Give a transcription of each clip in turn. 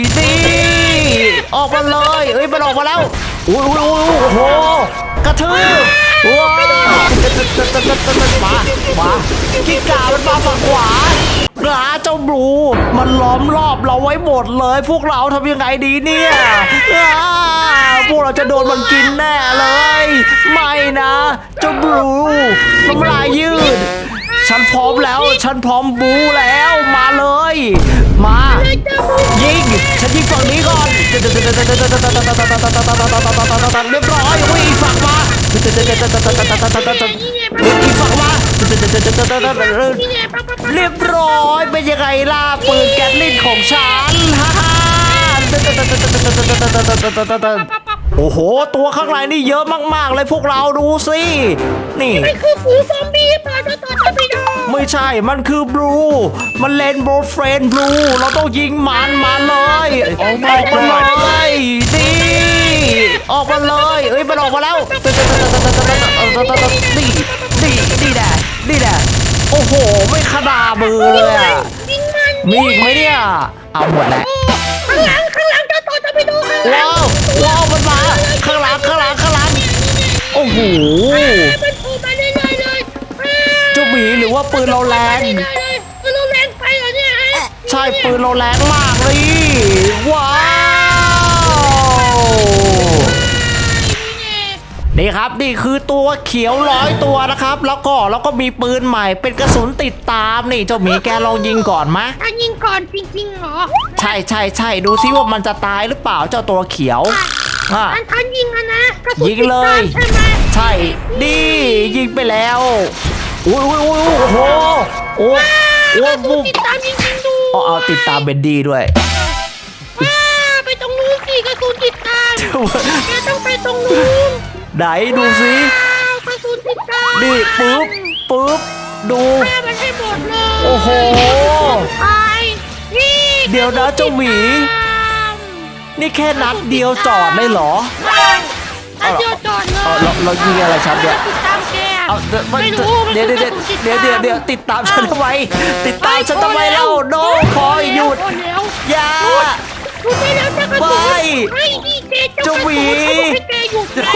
นี่ออกมาเลย เอ้ยมันออกมาแล้วอุ้ยอุ้ยอุ้ยโอ้โห กระทืบว้าวมามากิ้งก่ามันมาฝั่งขวาหาเจ้าบลูมันล้อมรอบเราไว้หมดเลย พวกเราทำยังไงดีเนี่ยพวกเราจะโดนมันกินแน่เลย ไม่นะ เจ้าบลูน้ำลายยืด พร้อมแล้ว ฉันพร้อมบูแล้วมาเลย มา ยิง ฉันยิงฝั่งนี้ก่อนเรียบร้อยอุ้ยอีกฝั่งมาอีกฝั่งมาเรียบร้อยเป็นยังไงล่ะปืนแก๊สลินของฉันฮ่าฮ่าโอ้โห ตัวข้างในนี่เยอะมาก ๆ เลยพวกเราดูสิ นี่มันคือฝูงซอมบี้เปล่า ใช่ มันคือบลู มันเลนโบเฟรนบลู เราต้องยิงมันมาเลยออกมาเลยดีออกมาเลยเอ้ย มันออกมาแล้วนี่นี่นี่แหละนี่แหละโอ้โห ไม่ขนามือเลยอะยิงมันมีอีกไหมเนี่ย เอาหมดแล้วข้างหลังข้างหลังเจ้าตัวทอร์ปิโดข้างหลัว้าวว้าวมันมาข้างหลังข้างหลังข้างหลังโอ้โห มีหรือว่าปืนเราแรงเรื่อยๆเลยปืนเราแรงไปเหรอเนี่ยใช่ปืนเราแรงมากเลยว้าวนี่ครับนี่คือตัวเขียวร้อยตัวนะครับ แล้วก็แล้วก็มีปืนใหม่เป็นกระสุนติดตามนี่เจ้าหมีแกลองยิงก่อนมะถ้ายิงก่อนจริงๆเหรอใช่ใช่ใช่ดูซิว่ามันจะตายหรือเปล่าเจ้าตัวเขียวอะอันยิงนะกระสุนติดตามใช่ไหมใช่ดียิงไปแล้ว อุ้ยอุ้ยอุ้ยโอ้โหโอ้โอ้กระสุปุ๊นบติดตามจริงๆดูเอาเอาติดตามเบนดี้ด้วยว้าไปตรงนู้นสิกระสุนติดตามแกต้องไปตรงนู้นไหนดูซิว้าวกระสุนติดตามนี่ปึ๊บปึ๊บดูฆ่ามันให้หมดเลยโอ้โหตายนี่เดี๋ยวนะเจ้าหมี นี่แค่นัดเดียวจอดเลยเหรอใช่นัดเดียวจอดเลยเอาเราเรายิงอะไรฉันเนี่ยติดตามแก เอาเดี๋ยวไม่รู้มันเดี๋ยวเดี๋ยวคือเดี๋ยวเดี๋ยวเดี๋ยวติดตามฉันทำไมติดตามฉันทำไมเล่าโนขอหยุดโอ้แล้วอย่าหยุดได้แล้วจะกระสุนไม่ไม่ดีเจเจ้าเจ้าหวีกระสุนเขาบอกให้แกหยุดไง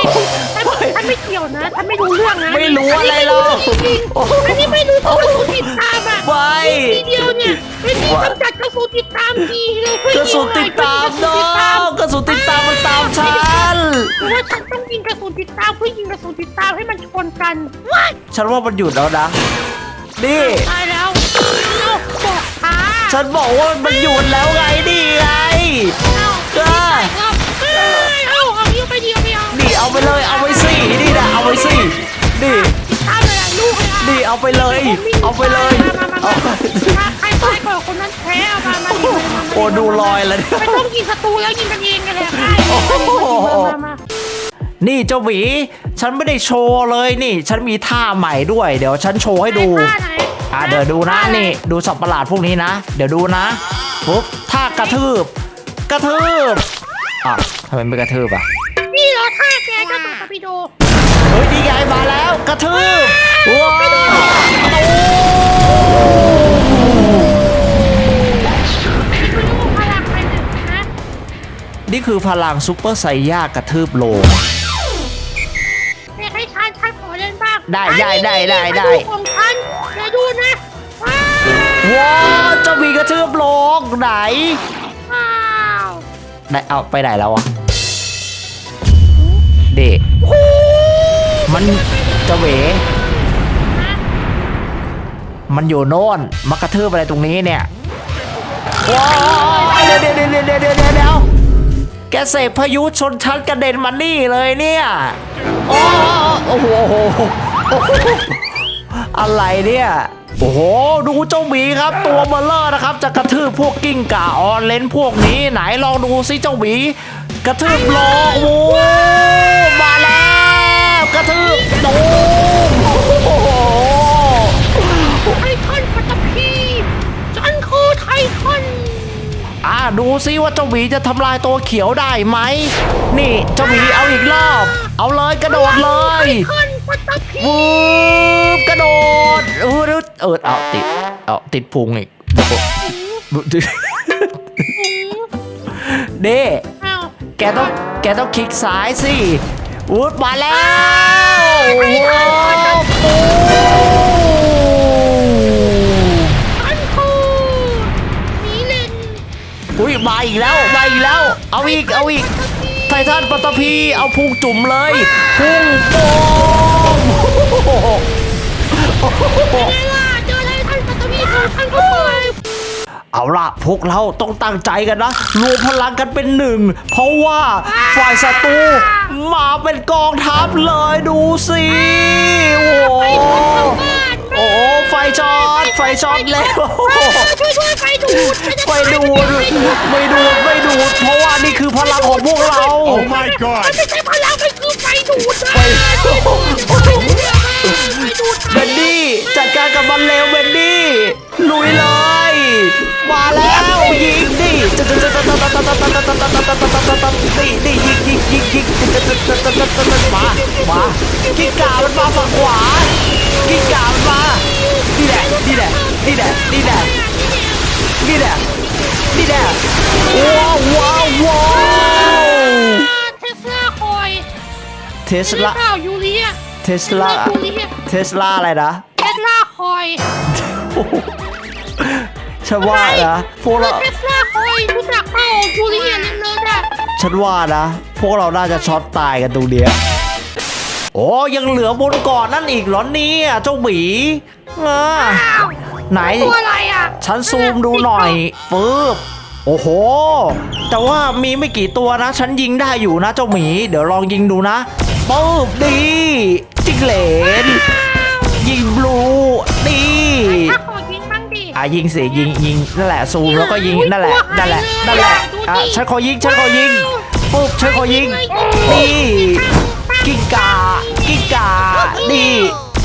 ฉันฉันไม่เกี่ยวนะฉันไม่รู้เรื่องนะไม่รู้อะไรหรอกจริงๆอันนี้ไม่รู้ตัวกระสุนติดตามอะไม่ ทีเดียว เนี่ยเป็นที่กำจัดกระสุนติดตามทีเลยกระสุนติดตามช่วยน้ยิงหน่อยองกระสุนติดตามมันตามฉันเพราะว่าฉันต้องยิงกระสุนติดตามเพื่อยิงกระสุนติดตามให้มันชนกันว้ายฉันว่ามันหยุดแล้วนะนี่ตายแล้วเอาบอกช้าฉันบอกว่ามันหยุดแล้วไงนี่ไงเอาจ้าเอาเอาเอาเอาไปเดียวไม่เอานี่เอาไปเลยเอาไปสินี่นะเอาไปสินี่ ลูกเลยอะนี่เอาไปเลย เอาไปเลยมามาเอามามาใครตายก่อนคนนั้นแพ้เอามามามามามาโอ้ดูรอยแล้วเนี่ยไม่ต้องยิงศัตรูแล้วยิงกันเองกันเลยใครโอ้โหมามานี่เจ้าหมีฉันไม่ได้โชว์เลยนี่ ฉันมีท่าใหม่ด้วย เดี๋ยวฉันโชว์ให้ดูท่าไหนอะเดี๋ยวดูนะนี่ ดูสับประหลาดพวกนี้นะ เดี๋ยวดูนะปุ๊บท่ากระทืบ กระทืบอะทำไมไม่กระทืบอะนี่เหรอท่าแกเจ้าตัวตะปิโดเฮ้ยนี่ไงมาแล้ว กระทืบว้า นี่คือพลังซุปเปอร์ไซย่ากระทืบโลงแต่ให้ฉันฉันขอเล่นบ้างได้ได้ได้ได้ได้มาของฉันเดี๋ยวดูนะว้าวว้าวเจ้าหมีกระทืบโลงไหนว้าวไหนเอาไปไหนแล้วอะเด็กมันเจะเหวมันอยู่โน่นมากระทืบอะไรตรงนี้เนี่ยว้าวเดี๋ยวเดี๋ยวเดี๋ยวเดี๋ยวเดี๋ยวเดี๋ยวเดี๋ยว แกเสพพายุชนชั้นกระเด็นมานี่เลยเนี่ยโอ้โอ้โหอะไรเนี่ยโอ้โห ดูเจ้าหมีครับ ตัวเบลเลอร์นะครับ จะกระทืบพวกกิ้งก่าออนเลนพวกนี้ ไหนลองดูซิเจ้าหมีกระทืบลงโอ้โหมาแล้ว กระทืบตูม อ่าดูซิว่าเจ้าหวีจะทำลายตัวเขียวได้ไหม นี่เจ้าหวีเอาอีกรอบ เอาเลยกระโดดเลยไททันปัตตภีวืบกระโดดเออเออเออเอาติดเอาติดพุงอีกโอ้โหเด้เอ้าแกต้องแกต้องคลิกซ้ายสิวูดมาแล้วว้า อุ้ยมาอีกแล้วมาอีกแล้ว เอาอีกเอาอีกไททันปัตตพีเอาพุงจุ่มเลยพุงโป่งเวลาเจออะไรท่านปัตตพีของท่านก็ปล่อยเอาล่ะพวกเราต้องตั้งใจกันนะ รวมพลังกันเป็นหนึ่ง เพราะว่าฝ่ายศัตรูมาเป็นกองทัพเลยดูสิ โอ้โหไปคนทางบ้านโอ้โหไฟช็อตไฟช็อตแล้วช่วยช่วยไฟดูดไฟดูดไม่ดูดไม่ดูด เพราะว่านี่คือพลังของพวกเรา Oh my god! มันไม่ใช่พลังมันคือไฟดูดนะไฟไฟดูดไฟดูดเบนดี้จัดการกับมันเร็วเบนดี้ มามากิ้งก่ามันมาฝั่งขวากิ้งก่ามันมานี่แหละนี่แหละนี่แหละนี่แหละนี่แหละนี่แหละว้าวว้าวว้าวเทสลาคอยเทสลาเปล่ายูเรียเทสลาเทสลาอะไรนะเทสลาคอยฉันว่านะพวกเราเทสลาคอยรู้จักเปล่ายูเรียเล่นเลยอะ ฉันว่านะ พวกเราน่าจะช็อตตายกันตรงเนี้ยโอ้ยังเหลือบนเกาะนั่นอีกเหรอเนี่ยเจ้าหมีอ่าอ้าวไหน ตัวอะไรอะฉันซูมดูหน่อยปึ๊บโอ้โห แต่ว่ามีไม่กี่ตัวนะ ฉันยิงได้อยู่นะเจ้าหมี เดี๋ยวลองยิงดูนะปึ๊บดี จิงเหลน ยิงบลูดีถ้าข อยิงบ้างดิอะยิงสิยิงยิงนั่นแหละซูมแล้วก็ยิงอุ๊ยนั่นแหละตัวหายนั่นแหละเลยนั่นแหละดูดิอะฉันขอยิงฉันขอยิงปุ๊บฉันขอยิงนี่กิ้งกากิ้งกานี่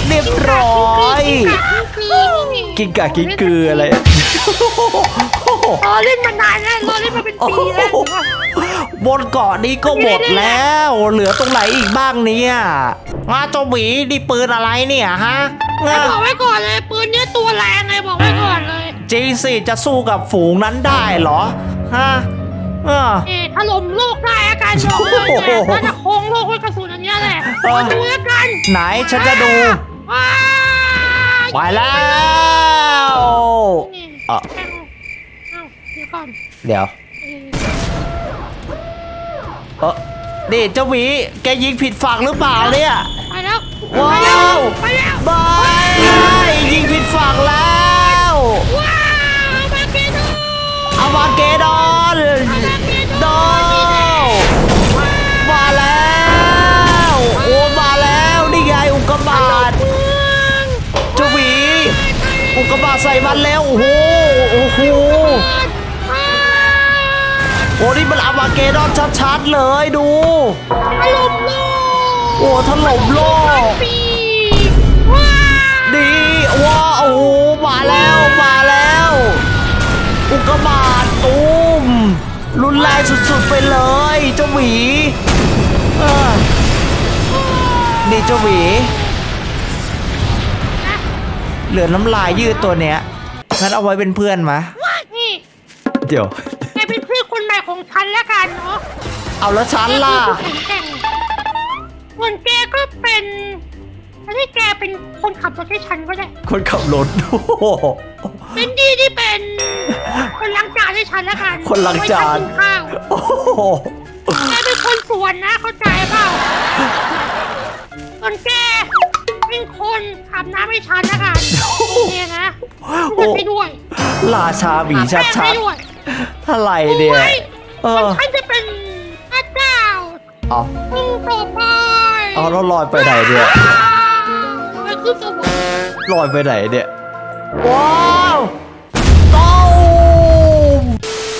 เรียบร้อยกิ้งกากิ้งกืออะไรรอเล่นมานานแล้วรอเล่นมาเป็นปีแล้วบนเกาะนี้ก็หมดแล้ว เหลือตรงไหนอีกบ้างเนี่ยมาเจ้าหมีนี่ปืนอะไรเนี่ยฮะ แต่บอกไว้ก่อนเลยปืนเนี้ยตัวแรงเลยบอกไว้ก่อนเลยจริงสิจะสู้กับฝูงนั้นได้เหรอฮะเออ เอ๊ะถล่มโลกได้อาการบอกเลยเนี่ยถ้าจะโค้งโลกด้วยกระสุนอันเนี้ยแหละเออ มาดูแล้วกันไหนฉันจะดู ว้าไปแล้ว นี่อะเอ้าเอ้าเดี๋ยวก่อนเดี๋ยว เอ๊ะ เออนี่เจ้าหมีแกยิงผิดฝั่งหรือเปล่าเนี่ยไปแล้ วว้าวไปแล้วบายยิงผิดฝั่งแล้วว้าวมาเกโดอามาเกดอนโดมาแล้วโอ้มาแล้วนี่ไงอุกกาบาตเมืองเจ้าหมีอุกกาบาตใส่มันแล้วโอ้โหโอ้โหอ่าโอ้นี่มันอามาเกดอนชัดๆเลยดูถล่มโลก โอ้ถล่มโลกปีว้าวดีว้าโอ้โหมาแล้วมาแล้ว อุกกาบาตตูมรุนแรงสุดๆไปเลย เจ้าหมีเออนี่เจ้าหมีเหลือน้ำลายยืดตัวเนี้ยงั้นเอาไว้เป็นเพื่อนมะนี่เดี๋ยว แกเป็นเพื่อนคนใหม่ของฉันแล้วกันเนาะเอาแล้วฉันล่ะ แกคือผู้แข่ง ส่วนแกก็เป็นไม่ใช่แกเป็นคนขับรถให้ฉันก็ได้ คนขับรถโอ้โห เป็นดีที่เป็นคนล้างจานให้ฉันแล้วกันคนล้างจาน ไว้ทำกับข้าวโอ้โหแกเป็นคนสวนนะ เข้าใจเปล่าส่วนแกเป็นคนอาบน้ำให้ฉันแล้วกันโอเคนะช่วยไปด้วยราชาหมีอาบชัแป้งให้ดด้วยๆอะไรเนี่ยโอ้ยเออ ฉันจะเป็นพระเจ้า เอาองค์ต่อไป เอาแล้วลอยไปไหนเนี่ยไปขึ้นสวรรค์ลอยไปไหนเนี่ย ว้า